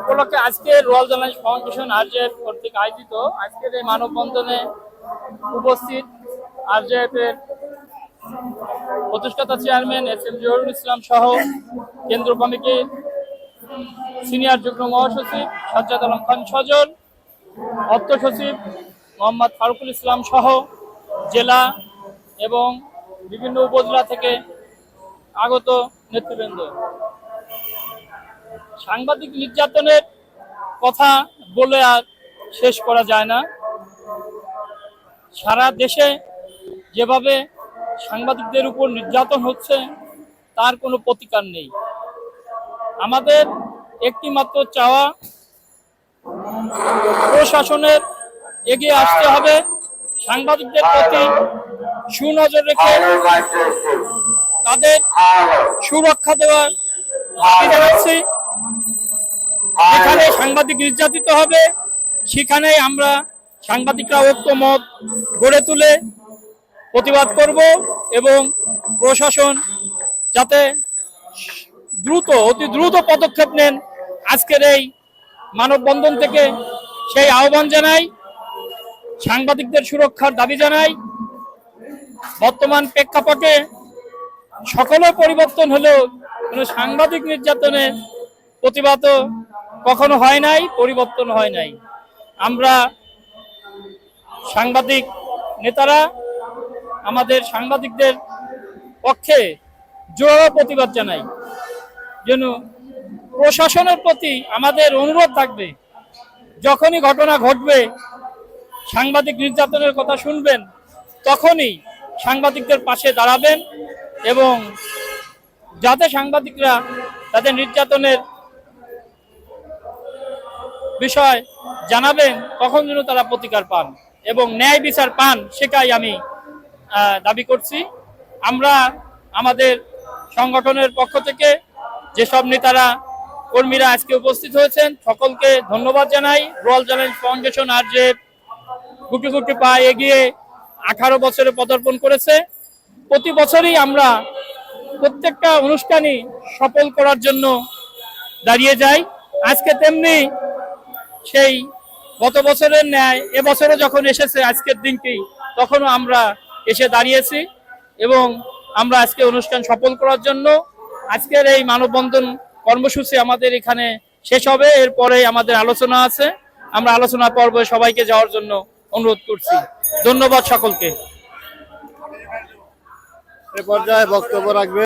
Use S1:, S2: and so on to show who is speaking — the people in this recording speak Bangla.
S1: উপলক্ষে আজকে রয়্যাল জার্নালিস্ট ফাউন্ডেশন আরজেএফ কর্তৃক আয়োজিত আজকের এই মানববন্ধনে উপস্থিত আরজেএফ এর প্রতিষ্ঠাতা chairman S M Zahirul Islam সহ কেন্দ্র কমিটির সিনিয়র যুগ্ম মহাসচিব সাজ্জাদ আলম খান সজল, অর্থ সচিব মোহাম্মদ ফারুকুল ইসলাম সহ জেলা এবং বিভিন্ন উপজেলা থেকে আগত নেতৃবৃন্দ। সাংবাদিক নির্যাতনের কথা বলে আর শেষ করা যায় না। সারা দেশে যেভাবে সাংবাদিকদের উপর নির্যাতন হচ্ছে, তার কোনো প্রতিকার নেই। আমাদের একটি মাত্র চাওয়া, প্রশাসনের এগিয়ে আসতে হবে। সাংবাদিকদের প্রতি সুনজর রেখে তাদের সুরক্ষা দেওয়ার দাবি জানাচ্ছি। সাংবাদিক নির্যাতিত হবে, সেখানে আমরা সাংবাদিকরা ঐক্যমত গড়ে তুলে প্রতিবাদ করব এবং প্রশাসন যাতে দ্রুত, অতি দ্রুত পদক্ষেপ নেন আজকের এই মানববন্ধন থেকে। সেই আহ্বান জানাই, সাংবাদিকদের সুরক্ষার দাবি জানাই। বর্তমান প্রেক্ষাপটে সকলের পরিবর্তন হলেও কোনো সাংবাদিক নির্যাতনের প্রতিবাদ কখনো হয় নাই, পরিবর্তন হয় নাই। আমরা সাংবাদিক নেতারা আমাদের সাংবাদিকদের পক্ষে জোরালো প্রতিবাদ জানাই। যেন প্রশাসনের প্রতি আমাদের অনুরোধ থাকবে, যখনই ঘটনা ঘটবে, সাংবাদিক নির্যাতনের কথা শুনবেন, তখনই সাংবাদিকদের পাশে দাঁড়াবেন এবং যাতে সাংবাদিকরা তাদের নির্যাতনের বিষয় জানাবেন, তখন যেন তারা প্রতিকার পান এবং ন্যায় বিচার পান, সেটাই আমি দাবি করছি। আমরা আমাদের সংগঠনের পক্ষ থেকে যেসব নেতারা, কর্মীরা আজকে উপস্থিত হয়েছেন, সকলকে ধন্যবাদ জানাই। রয়্যাল চ্যালেঞ্জ ফাউন্ডেশন আর যে গুটি গুটি পা এগিয়ে আঠারো বছরে পদার্পণ করেছে। প্রতি বছরই আমরা প্রত্যেকটা অনুষ্ঠানই সফল করার জন্য দাঁড়িয়ে যাই। আজকে তেমনি সেই গত বছরের ন্যায়, এবছরও যখন এসেছে আজকের দিনটি, তখনও আমরা এসে দাঁড়িয়েছি এবং আমরা আজকে অনুষ্ঠান সফল করার জন্য আজকের এই মানববন্ধন কর্মসূচি আমাদের এখানে শেষ হবে। এরপরে আমাদের আলোচনা আছে। আমরা আলোচনা পর্বে সবাইকে যাওয়ার জন্য অনুরোধ করছি। ধন্যবাদ সকলকে।
S2: এ পর্যায়ে বক্তব্য রাখবে